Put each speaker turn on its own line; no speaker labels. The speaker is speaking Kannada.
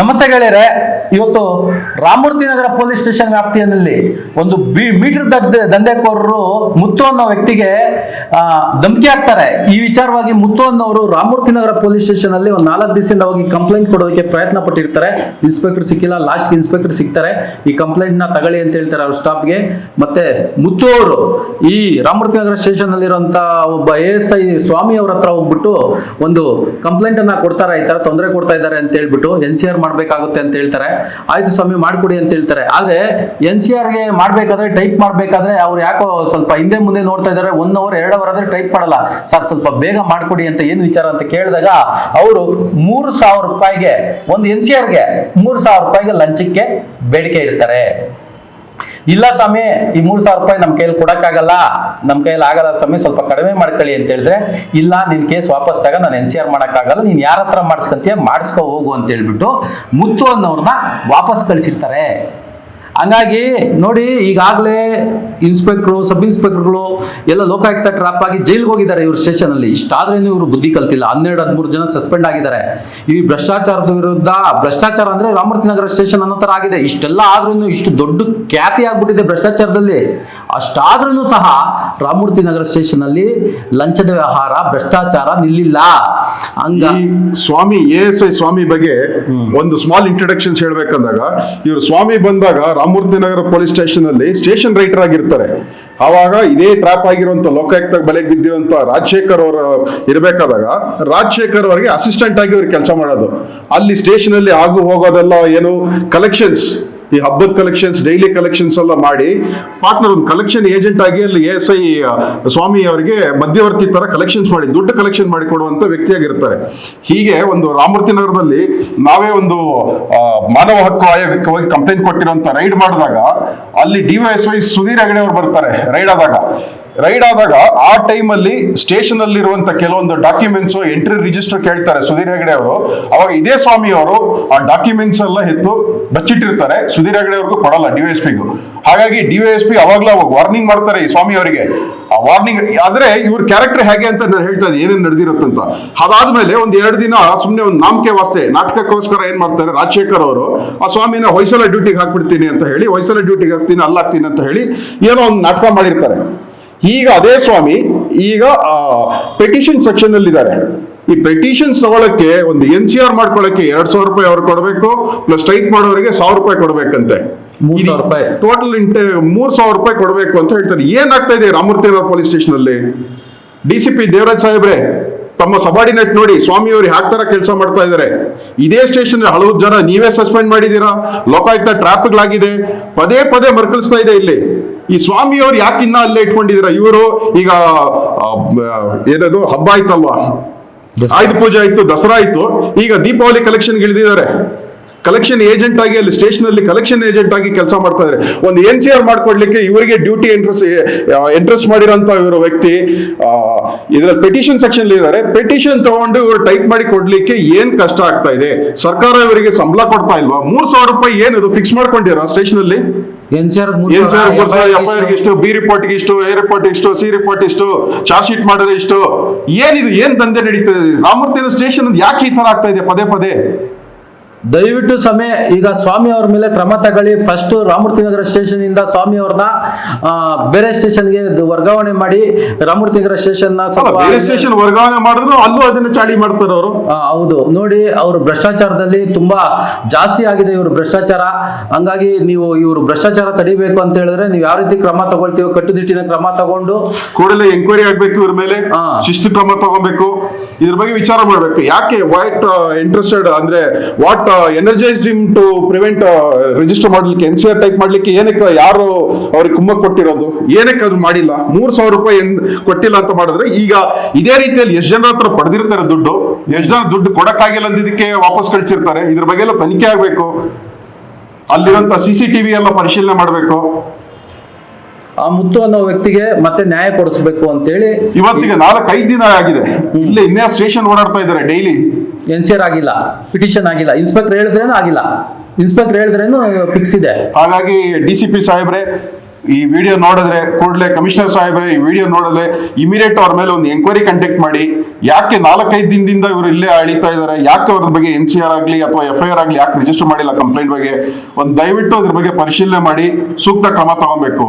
ನಮಸ್ತೆ ಗೆಳೆಯರೆ, ಇವತ್ತು ರಾಮಮೂರ್ತಿ ನಗರ ಪೊಲೀಸ್ ಸ್ಟೇಷನ್ ವ್ಯಾಪ್ತಿಯಲ್ಲಿ ಒಂದು ಬಿ ಮೀಟರ್ ದಂಧೆ ದಂಧೆಕೋರರು ಮುತ್ತು ಅನ್ನೋ ವ್ಯಕ್ತಿಗೆ ಧಮಕಿ ಹಾಕ್ತಾರೆ. ಈ ವಿಚಾರವಾಗಿ ಮುತ್ತು ಅನ್ನೋರು ರಾಮಮೂರ್ತಿ ನಗರ ಪೊಲೀಸ್ ಸ್ಟೇಷನ್ ಅಲ್ಲಿ ಒಂದು ನಾಲ್ಕು ದಿವಸದಿಂದ ಹೋಗಿ ಕಂಪ್ಲೇಂಟ್ ಕೊಡೋದಕ್ಕೆ ಪ್ರಯತ್ನ ಪಟ್ಟಿರ್ತಾರೆ. ಇನ್ಸ್ಪೆಕ್ಟರ್ ಸಿಕ್ಕಿಲ್ಲ, ಲಾಸ್ಟ್ ಇನ್ಸ್ಪೆಕ್ಟರ್ ಸಿಗ್ತಾರೆ. ಈ ಕಂಪ್ಲೇಂಟ್ನ ತಗೊಳ್ಳಿ ಅಂತ ಹೇಳ್ತಾರೆ ಅವ್ರ ಸ್ಟಾಫ್ಗೆ ಮತ್ತೆ ಮುತ್ತು ಅವರು ಈ ರಾಮಮೂರ್ತಿ ನಗರ ಸ್ಟೇಷನ್ ಅಲ್ಲಿರುವಂತ ಒಬ್ಬ ಎ ಎಸ್ ಐ ಸ್ವಾಮಿ ಅವ್ರ ಹತ್ರ ಹೋಗ್ಬಿಟ್ಟು ಒಂದು ಕಂಪ್ಲೇಂಟ್ ಅನ್ನ ಕೊಡ್ತಾರೆ, ಈ ತರ ತೊಂದರೆ ಕೊಡ್ತಾ ಇದ್ದಾರೆ ಅಂತ ಹೇಳ್ಬಿಟ್ಟು ಎನ್ ಸಿ ಆರ್ ಮಾಡ್ಬೇಕಾಗುತ್ತೆ ಅಂತ ಹೇಳ್ತಾರೆ. ಆಯ್ತು ಸ್ವಾಮಿ, ಮಾಡ್ಕೊಡಿ ಅಂತ ಹೇಳ್ತಾರೆ. ಆದ್ರೆ ಎನ್ ಸಿ ಆರ್ಗೆ ಮಾಡ್ಬೇಕಾದ್ರೆ ಟೈಪ್ ಮಾಡ್ಬೇಕಾದ್ರೆ ಅವ್ರು ಯಾಕೋ ಸ್ವಲ್ಪ ಹಿಂದೆ ಮುಂದೆ ನೋಡ್ತಾ ಇದ್ದಾರೆ. ಒನ್ ಅವರ್ ಎರಡು ಅವರ್ ಆದ್ರೆ ಟೈಪ್ ಮಾಡಲ್ಲ. ಸರ್, ಸ್ವಲ್ಪ ಬೇಗ ಮಾಡ್ಕೊಡಿ ಅಂತ ಏನು ವಿಚಾರ ಅಂತ ಕೇಳಿದಾಗ ಅವರು ಮೂರು ಸಾವಿರ ರೂಪಾಯಿಗೆ, ಒಂದು ಎನ್ ಸಿ ಆರ್ಗೆ ಮೂರು ಸಾವಿರ ರೂಪಾಯಿಗೆ ಲಂಚಕ್ಕೆ ಬೇಡಿಕೆ ಇಡ್ತಾರೆ. ಇಲ್ಲ ಸ್ವಾಮಿ, ಈ ಮೂರ್ ಸಾವಿರ ರೂಪಾಯಿ ನಮ್ಮ ಕೈಯಲ್ಲಿ ಕೊಡಕ್ಕಾಗಲ್ಲ. ನಮ್ಮ ಕೈಯಲ್ಲಿ ಆಗಲ್ಲ ಸ್ವಾಮಿ, ಸ್ವಲ್ಪ ಕಡಿಮೆ ಮಾಡ್ಕೊಳ್ಳಿ ಅಂತ ಹೇಳಿದ್ರೆ, ಇಲ್ಲ, ನಿನ್ ಕೇಸ್ ವಾಪಸ್ ತಗ, ನಾನು ಎನ್ ಸಿ ಆರ್ ಮಾಡಕ್ಕಾಗಲ್ಲ, ನೀನ್ ಯಾರ ಹತ್ರ ಮಾಡಿಸ್ಕೊಂತೀಯ ಮಾಡಿಸ್ಕೊ ಹೋಗು ಅಂತ ಹೇಳ್ಬಿಟ್ಟು ಮುತ್ತು ಅನ್ನೋರ್ನ ವಾಪಸ್ ಕಳಿಸಿರ್ತಾರೆ. ಹಂಗಾಗಿ ನೋಡಿ, ಈಗಾಗಲೇ ಇನ್ಸ್ಪೆಕ್ಟ್ರು ಸಬ್ ಇನ್ಸ್ಪೆಕ್ಟರ್ಗಳು ಎಲ್ಲ ಲೋಕಾಯುಕ್ತ ಟ್ರಾಪ್ ಆಗಿ ಜೈಲ್ಗೆ ಹೋಗಿದ್ದಾರೆ ಇವ್ರ ಸ್ಟೇಷನ್ ಅಲ್ಲಿ. ಇಷ್ಟಾದ್ರೇನು ಇವರು ಬುದ್ಧಿ ಕಲ್ತಿಲ್ಲ. ಹನ್ನೆರಡು, ಹದಿಮೂರು ಜನ ಸಸ್ಪೆಂಡ್ ಆಗಿದ್ದಾರೆ. ಈ ಭ್ರಷ್ಟಾಚಾರದ ವಿರುದ್ಧ, ಭ್ರಷ್ಟಾಚಾರ ಅಂದ್ರೆ ರಾಮಮೂರ್ತಿ ನಗರ ಸ್ಟೇಷನ್ ಅನ್ನೋ ತರ ಆಗಿದೆ. ಇಷ್ಟೆಲ್ಲ ಆದ್ರೂ ಇಷ್ಟು ದೊಡ್ಡ ಖ್ಯಾತಿ ಆಗ್ಬಿಟ್ಟಿದೆ ಭ್ರಷ್ಟಾಚಾರದಲ್ಲಿ. ಅಷ್ಟಾದ್ರೂ ಸಹ ರಾಮಮೂರ್ತಿ ನಗರ ಸ್ಟೇಷನ್ ಅಲ್ಲಿ ಲಂಚದ ವ್ಯವಹಾರ, ಭ್ರಷ್ಟಾಚಾರ ನಿಲ್ಲಿಲ್ಲ. ಹಂಗ
ಸ್ವಾಮಿ, ಎ ಎಸ್ ಐ ಸ್ವಾಮಿ ಬಗ್ಗೆ ಒಂದು ಸ್ಮಾಲ್ ಇಂಟ್ರಡಕ್ಷನ್ಸ್ ಹೇಳ್ಬೇಕಂದಾಗ, ಇವರು ಸ್ವಾಮಿ ಬಂದಾಗ ರಾಮಮೂರ್ತಿ ನಗರ ಪೊಲೀಸ್ ಸ್ಟೇಷನ್ ಅಲ್ಲಿ ಸ್ಟೇಷನ್ ರೈಟರ್ ಆಗಿರ್ತಾರೆ. ಆವಾಗ ಇದೇ ಟ್ರಾಪ್ ಆಗಿರುವಂತ ಲೋಕಾಯುಕ್ತ ಬಲೆಗೆ ಬಿದ್ದಿರುವಂತ ರಾಜಶೇಖರ್ ಅವರು ಇರಬೇಕಾದಾಗ, ರಾಜಶೇಖರ್ ಅವರಿಗೆ ಅಸಿಸ್ಟೆಂಟ್ ಆಗಿ ಅವ್ರಿಗೆ ಕೆಲಸ ಮಾಡೋದು. ಅಲ್ಲಿ ಸ್ಟೇಷನ್ ಅಲ್ಲಿ ಆಗು ಹೋಗೋದೆಲ್ಲ ಏನು ಕಲೆಕ್ಷನ್ಸ್ ಈ ಹಬ್ಬದ ಕಲೆಕ್ಷನ್ಸ್ ಡೈಲಿ ಕಲೆಕ್ಷನ್ಸ್ ಎಲ್ಲ ಮಾಡಿ ಪಾರ್ಟ್ನರ್ ಒಂದು ಕಲೆಕ್ಷನ್ ಏಜೆಂಟ್ ಆಗಿ ಅಲ್ಲಿ ಎಸ್ ಐ ಸ್ವಾಮಿ ಅವರಿಗೆ ಮಧ್ಯವರ್ತಿ ತರ ಕಲೆಕ್ಷನ್ಸ್ ಮಾಡಿ, ದುಡ್ಡು ಕಲೆಕ್ಷನ್ ಮಾಡಿ ಕೊಡುವಂತ ವ್ಯಕ್ತಿಯಾಗಿರ್ತಾರೆ. ಹೀಗೆ ಒಂದು ರಾಮಮೂರ್ತಿ ನಗರದಲ್ಲಿ ನಾವೇ ಒಂದು ಮಾನವ ಹಕ್ಕು ಆಯೋಗಕ್ಕೆ ಕಂಪ್ಲೇಂಟ್ ಕೊಟ್ಟಿರುವಂತ ರೈಡ್ ಮಾಡಿದಾಗ ಅಲ್ಲಿ ಡಿವೈಎಸ್ವೈ ಸುಧೀರ್ ಹೆಗಡೆ ಅವರು ಬರ್ತಾರೆ ರೈಡ್ ಆದಾಗ. ರೈಡ್ ಆದಾಗ ಆ ಟೈಮಲ್ಲಿ ಸ್ಟೇಷನ್ ಅಲ್ಲಿ ಇರುವಂತ ಕೆಲವೊಂದು ಡಾಕ್ಯುಮೆಂಟ್ಸ್ ಎಂಟ್ರಿ ರಿಜಿಸ್ಟರ್ ಕೇಳ್ತಾರೆ ಸುಧೀರ್ ಹೆಗಡೆ ಅವರು. ಅವಾಗ ಇದೇ ಸ್ವಾಮಿ ಅವರು ಆ ಡಾಕ್ಯುಮೆಂಟ್ಸ್ ಎಲ್ಲ ಎತ್ತು ಬಚ್ಚಿಟ್ಟಿರ್ತಾರೆ. ಸುಧೀರ್ ಹೆಗಡೆ ಅವ್ರಿಗೂ ಕೊಡಲ್ಲ ಡಿವೈಎಸ್ಪಿಗೂ ಹಾಗಾಗಿ ಡಿವೈಎಸ್ಪಿ ಅವಾಗ್ಲೂ ಅವಾಗ ವಾರ್ನಿಂಗ್ ಮಾಡ್ತಾರೆ ಈ ಸ್ವಾಮಿ ಅವರಿಗೆ. ಆ ವಾರ್ನಿಂಗ್ ಆದ್ರೆ ಇವ್ರ ಕ್ಯಾರೆಕ್ಟರ್ ಹೇಗೆ ಅಂತ ನಾನು ಹೇಳ್ತಾ ಇದ್ದೀನಿ ಏನೇನು ನಡೆದಿರುತ್ತಂತ ಅದಾದ್ಮೇಲೆ ಒಂದ್ ಎರಡು ದಿನ ಸುಮ್ಮನೆ ಒಂದು ನಾಮಕೆ ವಾಸ್ತೆ, ನಾಟಕಕ್ಕೋಸ್ಕರ ಏನ್ ಮಾಡ್ತಾರೆ, ರಾಜಶೇಖರ್ ಅವರು, ಆ ಸ್ವಾಮಿನ ಹೊಯ್ಸಲ ಡ್ಯೂಟಿಗೆ ಹಾಕ್ಬಿಡ್ತೀನಿ ಅಂತ ಹೇಳಿ ಹೊಯ್ಸಲ ಡ್ಯೂಟಿಗೆ ಹಾಕ್ತೀನಿ, ಅಲ್ಲಾಗ್ತೀನಿ ಅಂತ ಹೇಳಿ ಏನೋ ಒಂದು ನಾಟಕ ಮಾಡಿರ್ತಾರೆ. ಈಗ ಅದೇ ಸ್ವಾಮಿ ಈಗ ಪೆಟಿಷನ್ ಸೆಕ್ಷನ್ ಅಲ್ಲಿ ಇದ್ದಾರೆ ಈ ಪೆಟಿಷನ್ಸ್ ತಗೊಳಕ್ಕೆ ಒಂದು ಎನ್ ಸಿ ಆರ್ ಮಾಡ್ಕೊಳಕ್ಕೆ ಎರಡ್ ಸಾವಿರ ರೂಪಾಯಿ ಅವ್ರು ಕೊಡಬೇಕು ಪ್ಲಸ್ ಸ್ಟ್ರೈಕ್ ಮಾಡೋರಿಗೆ ಸಾವಿರ ರೂಪಾಯಿ ಕೊಡಬೇಕಂತೆ.
ರೂಪಾಯಿ.
ಟೋಟಲ್ ಇಂಟ ಮೂರ್ ಸಾವಿರ ರೂಪಾಯಿ ಕೊಡಬೇಕು ಅಂತ ಹೇಳ್ತಾರೆ. ಏನಾಗ್ತಾ ಇದೆ ರಾಮೂರ್ತಿ ನಗರ ಪೊಲೀಸ್ ಸ್ಟೇಷನ್ ಅಲ್ಲಿ? ಡಿ ಸಿ ಪಿ ದೇವರಾಜ್ ಸಾಹೇಬ್ರೆ ತಮ್ಮ ಸಬಾರ್ಡಿನೇಟ್ ನೋಡಿ ಸ್ವಾಮಿಯವರು ಯಾವ ತರ ಕೆಲಸ ಮಾಡ್ತಾ ಇದ್ದಾರೆ ಇದೇ ಸ್ಟೇಷನ್ ಹಲವು ಜನ ನೀವೇ ಸಸ್ಪೆಂಡ್ ಮಾಡಿದೀರಾ ಲೋಕಾಯುಕ್ತ ಆಗಿದೆ ಪದೇ ಪದೇ ಮರ್ಕಳಿಸ್ತಾ ಇದೆ ಇಲ್ಲಿ. ಈ ಸ್ವಾಮಿ ಅವ್ರು ಯಾಕೆ ಇನ್ನ ಅಲ್ಲೇ ಇಟ್ಕೊಂಡಿದ್ದೀರಾ? ಇವರು ಈಗ ಏನದು ಹಬ್ಬ ಆಯ್ತಲ್ವಾ? ಆಯುಧ ಪೂಜೆ ಆಯ್ತು ದಸರಾ ಆಯ್ತು. ಈಗ ದೀಪಾವಳಿ ಕಲೆಕ್ಷನ್ ಇಳಿದಿದ್ದಾರೆ. ಕಲೆಕ್ಷನ್ ಏಜೆಂಟ್ ಆಗಿ ಅಲ್ಲಿ ಸ್ಟೇಷನ್ ಅಲ್ಲಿ ಕಲೆಕ್ಷನ್ ಏಜೆಂಟ್ ಆಗಿ ಕೆಲಸ ಮಾಡ್ತಾ ಇದ್ದಾರೆ. ಒಂದು ಎನ್ ಸಿ ಆರ್ ಮಾಡ್ಕೊಡ್ಲಿಕ್ಕೆ ಇವರಿಗೆ ಡ್ಯೂಟಿ ಇಂಟ್ರೆಸ್ಟ್ ಇಂಟ್ರೆಸ್ಟ್ ಮಾಡಿರೋಂತ ಇವರು ವ್ಯಕ್ತಿ ಇದರಲ್ಲಿ ಪೆಟಿಷನ್ ಸೆಕ್ಷನ್ ಇದ್ದಾರೆ. ಪೆಟಿಷನ್ ತಗೊಂಡು ಇವರು ಟೈಪ್ ಮಾಡಿ ಕೊಡ್ಲಿಕ್ಕೆ ಏನ್ ಕಷ್ಟ ಆಗ್ತಾ ಇದೆ? ಸರ್ಕಾರ ಇವರಿಗೆ ಸಂಬಳ ಕೊಡ್ತಾ ಇಲ್ವಾ? ಮೂರ್ ಸಾವಿರ ರೂಪಾಯಿ ಏನದು ಫಿಕ್ಸ್ ಮಾಡ್ಕೊಂಡಿರೋ ಸ್ಟೇಷನ್ ಅಲ್ಲಿ?
ಎನ್ ಸಿ ಆರ್
ಇಷ್ಟು ಬಿ ರಿಪೋರ್ಟ್ ಇಷ್ಟು ಎ ರಿಪೋರ್ಟ್ ಇಷ್ಟು ಸಿ ರಿಪೋರ್ಟ್ ಇಷ್ಟು ಚಾರ್ಜ್ ಶೀಟ್ ಮಾಡಿದ್ರೆ ಇಷ್ಟು ಏನಿದು ಏನ್ ದಂಧೆ ನಡೀತದೆ ರಾಮೂರ್ತಿ ಸ್ಟೇಷನ್ ಯಾಕೆ ಈ ತರ ಆಗ್ತಾ ಇದೆ ಪದೇ ಪದೇ?
ದಯವಿಟ್ಟು ಸಮಯ ಈಗ ಸ್ವಾಮಿ ಅವ್ರ ಮೇಲೆ ಕ್ರಮ ತಗೊಳ್ಳಿ. ಫಸ್ಟ್ ರಾಮೂರ್ತಿ ನಗರ ಸ್ಟೇಷನ್ ಇಂದ ಸ್ವಾಮಿ ಅವ್ರನ್ನ ಬೇರೆ ಸ್ಟೇಷನ್ಗೆ ವರ್ಗಾವಣೆ ಮಾಡಿ. ರಾಮೂರ್ತಿ ನಗರ ಸ್ಟೇಷನ್
ಸ್ಟೇಷನ್ ವರ್ಗಾವಣೆ ಮಾಡಿದ್ರು ಅಲ್ಲೂ ಅದನ್ನ ಚಾಳಿ ಮಾಡ್ತಾರೆ ಅವರು.
ಹೌದು. ನೋಡಿ ಅವರು ಭ್ರಷ್ಟಾಚಾರದಲ್ಲಿ ತುಂಬಾ ಜಾಸ್ತಿ ಆಗಿದೆ ಇವರು ಭ್ರಷ್ಟಾಚಾರ. ಹಂಗಾಗಿ ನೀವು ಇವರು ಭ್ರಷ್ಟಾಚಾರ ತಡಿಬೇಕು ಅಂತ ಹೇಳಿದ್ರೆ ನೀವು ಯಾವ ರೀತಿ ಕ್ರಮ ತಗೊಳ್ತೀವೋ ಕಟ್ಟುನಿಟ್ಟಿನ ಕ್ರಮ ತಗೊಂಡು.
ಕೂಡಲೇ ಎಂಕ್ವೈರಿ ಆಗ್ಬೇಕು ಇವ್ರ ಮೇಲೆ. ಶಿಸ್ತು ಕ್ರಮ ತಗೋಬೇಕು. ಇದ್ರ ಬಗ್ಗೆ ವಿಚಾರ ಮಾಡ್ಬೇಕು. ಯಾಕೆ ವೈಟ್ ಇಂಟ್ರೆಸ್ಟೆಡ್ ಅಂದ್ರೆ what energized him to prevent register ಮಾಡ್ಲಿಕ್ಕೆ ಎನ್ ಸಿ ಆರ್ ಟೈಪ್ ಮಾಡ್ಲಿಕ್ಕೆ ಏನಕ್ಕೆ ಯಾರು ಅವ್ರಿಗೆ ಕುಮ್ಮಕ್ ಕೊಟ್ಟಿರೋದು? ಏನಕ್ಕೆ ಅದು ಮಾಡಿಲ್ಲ? ಮೂರ್ ಸಾವಿರ ರೂಪಾಯಿ ಏನ್ ಕೊಟ್ಟಿಲ್ಲ ಅಂತ ಮಾಡಿದ್ರೆ ಈಗ ಇದೇ ರೀತಿಯಲ್ಲಿ ಎಷ್ಟು ಜನ ಹತ್ರ ಪಡೆದಿರ್ತಾರೆ ದುಡ್ಡು. ಎಷ್ಟು ಜನ ದುಡ್ಡು ಕೊಡಕ್ಕಾಗಿಲ್ಲ ಅಂದಿದ್ದಕ್ಕೆ ವಾಪಸ್ ಕಳ್ಸಿರ್ತಾರೆ. ಇದ್ರ ಬಗ್ಗೆ ಎಲ್ಲ ತನಿಖೆ ಆಗ್ಬೇಕು. ಅಲ್ಲಿರುವಂತ ಸಿ ಸಿ ಟಿವಿ ಎಲ್ಲ ಪರಿಶೀಲನೆ ಮಾಡ್ಬೇಕು.
ಆ ಮುತ್ತು ಅನ್ನೋ ವ್ಯಕ್ತಿಗೆ ಮತ್ತೆ ನ್ಯಾಯ ಕೊಡಿಸ್ಬೇಕು ಅಂತೇಳಿ
ಇವತ್ತಿಗೆ ನಾಲ್ಕೈದು ದಿನ ಆಗಿದೆ. ಇಲ್ಲಿ ಇನ್ನೇ ಸ್ಟೇಷನ್ ಓಡಾಡ್ತಾ ಇದ್ದಾರೆ ಡೈಲಿ.
ಎನ್ ಸಿ ಆರ್ ಆಗಿಲ್ಲ ಪಿಟಿಷನ್ ಆಗಿಲ್ಲ ಇನ್ಸ್ಪೆಕ್ಟರ್ ಹೇಳಿದ್ರೇನು ಆಗಿಲ್ಲ. ಇನ್ಸ್ಪೆಕ್ಟರ್ ಹೇಳಿದ್ರೇನು ಫಿಕ್ಸ್ ಇದೆ.
ಹಾಗಾಗಿ ಡಿ ಸಿ ಪಿ ಸಾಹೇಬ್ರೆ, ಈ ವಿಡಿಯೋ ನೋಡಿದ್ರೆ ಕೂಡಲೇ ಕಮಿಷನರ್ ಸಾಹೇಬ್ರೆ, ಈ ವಿಡಿಯೋ ನೋಡಿದ್ರೆ ಇಮಿಡಿಯೇಟ್ ಅವ್ರ ಮೇಲೆ ಒಂದು ಎಂಕ್ವೈರಿ ಕಂಡಕ್ಟ್ ಮಾಡಿ, ಯಾಕೆ ನಾಲ್ಕೈದು ದಿನದಿಂದ ಇವರು ಇಲ್ಲೇ ಅಳಿತಾ ಇದ್ದಾರೆ ಯಾಕೆ ಅವ್ರ ಬಗ್ಗೆ ಎನ್ ಸಿ ಆರ್ ಆಗಲಿ ಅಥವಾ ಎಫ್ ಐ ಆರ್ ಆಗಲಿ ಯಾಕೆ ರಿಜಿಸ್ಟರ್ ಮಾಡಿಲ್ಲ ಕಂಪ್ಲೇಂಟ್ ಬಗ್ಗೆ, ಒಂದು ದಯವಿಟ್ಟು ಅದ್ರ ಬಗ್ಗೆ ಪರಿಶೀಲನೆ ಮಾಡಿ, ಸೂಕ್ತ ಕ್ರಮ ತಗೊಬೇಕು.